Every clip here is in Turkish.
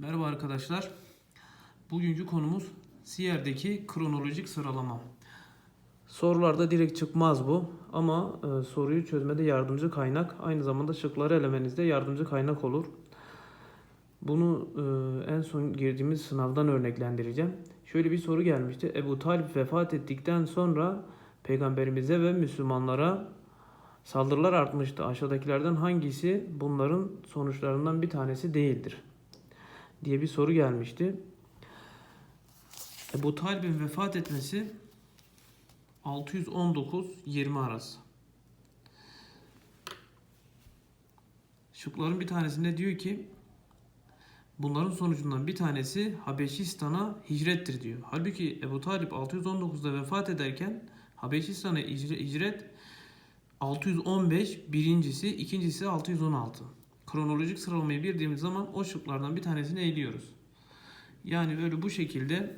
Merhaba arkadaşlar. Bugünkü konumuz Siyer'deki kronolojik sıralama. Sorularda direkt çıkmaz bu ama e, soruyu çözmede yardımcı kaynak aynı zamanda şıkları elemenizde yardımcı kaynak olur. Bunu e, en son girdiğimiz sınavdan örneklendireceğim. Şöyle bir soru gelmişti. Ebu Talip vefat ettikten sonra peygamberimize ve Müslümanlara saldırılar artmıştı. Aşağıdakilerden hangisi bunların sonuçlarından bir tanesi değildir? Diye bir soru gelmişti. Ebu Talib'in vefat etmesi 619-20 arası. Şıkların bir tanesinde diyor ki bunların sonucundan bir tanesi Habeşistan'a hicrettir diyor. Halbuki Ebu Talip 619'da vefat ederken Habeşistan'a hicre- hicret 615 birincisi, ikincisi 616. Kronolojik sıralamayı bildiğimiz zaman o şıklardan bir tanesini eliyoruz. Yani böyle bu şekilde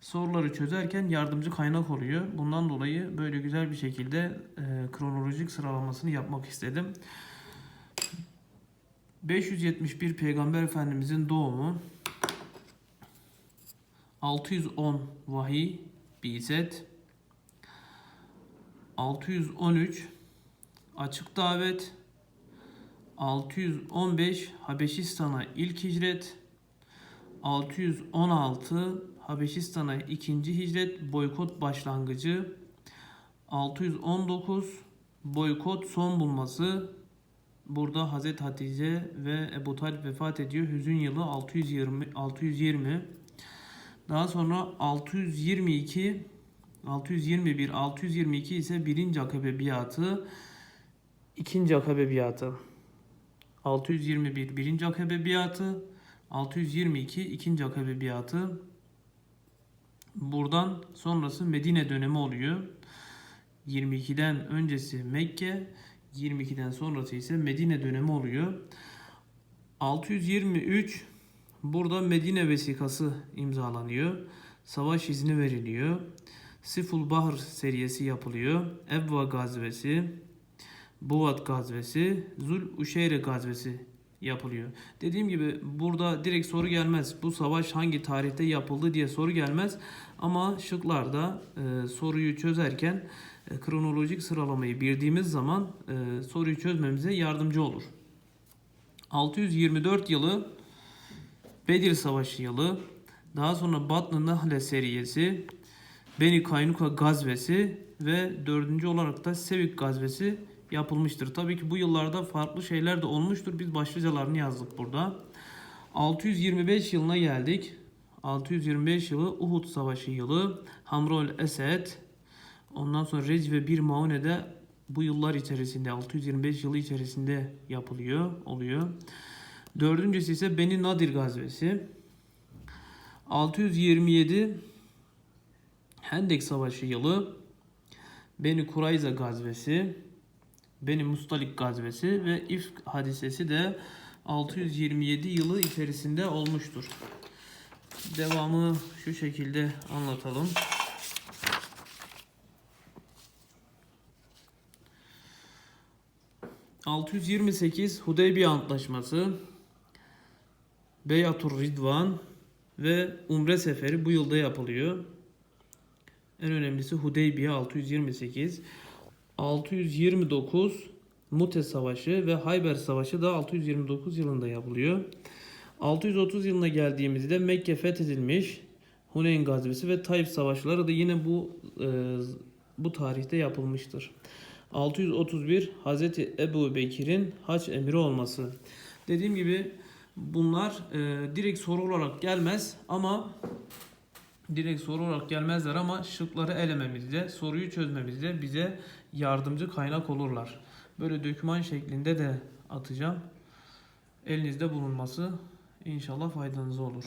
soruları çözerken yardımcı kaynak oluyor. Bundan dolayı böyle güzel bir şekilde e, kronolojik sıralamasını yapmak istedim. 571 Peygamber Efendimizin doğumu 610 vahiy bizet 613 açık davet 615 Habeşistan'a ilk hicret 616 Habeşistan'a ikinci hicret boykot başlangıcı 619 boykot son bulması. Burada Hazreti Hatice ve Ebu Talip vefat ediyor. Hüzün yılı 620 620 daha sonra 622 621 622 ise birinci akabe biatı ikinci akabe biatı 621 birinci akabe biatı 622 ikinci akabe biatı. Buradan sonrası Medine dönemi oluyor. 22'den öncesi Mekke 22'den sonrası ise Medine dönemi oluyor. 623 burada Medine vesikası imzalanıyor. Savaş izni veriliyor. Siful Bahr seriyesi yapılıyor. Ebva gazvesi Buvat gazvesi, Zul Uşeyre gazvesi yapılıyor. Dediğim gibi burada direkt soru gelmez. Bu savaş hangi tarihte yapıldı diye soru gelmez. Ama şıklarda e, soruyu çözerken e, kronolojik sıralamayı bildiğimiz zaman e, soruyu çözmemize yardımcı olur. 624 yılı Bedir Savaşı yılı, daha sonra Batn-ı Nahle seriyesi, Beni Kaynuka gazvesi ve dördüncü olarak da Sevik gazvesi yapılmıştır. Tabii ki bu yıllarda farklı şeyler de olmuştur. Biz başlıcalarını yazdık burada. 625 yılına geldik. 625 yılı Uhud Savaşı yılı. Hamrol Esed. Ondan sonra Rec ve Bir Maune'de bu yıllar içerisinde 625 yılı içerisinde yapılıyor, oluyor. Dördüncüsü ise Beni Nadir gazvesi. 627 Hendek Savaşı yılı. Beni Kurayza gazvesi. Beni Mustalik gazvesi ve İfk hadisesi de 627 yılı içerisinde olmuştur. Devamı şu şekilde anlatalım. ...628 Hudeybiye Antlaşması... ...Beyatur Ridvan... ...ve Umre Seferi bu yılda yapılıyor. En önemlisi Hudeybiye 628... 629 Mute Savaşı ve Hayber Savaşı da 629 yılında yapılıyor. 630 yılına geldiğimizde Mekke fethedilmiş. Huneyn Gazvesi ve Taif Savaşları da yine bu e, bu tarihte yapılmıştır. 631 Hazreti Ebu Bekir'in haç emiri olması. Dediğim gibi bunlar e, direkt soru olarak gelmez ama direkt soru olarak gelmezler ama şıkları elememizde, soruyu çözmemizde bize yardımcı kaynak olurlar. Böyle döküman şeklinde de atacağım. Elinizde bulunması inşallah faydanıza olur.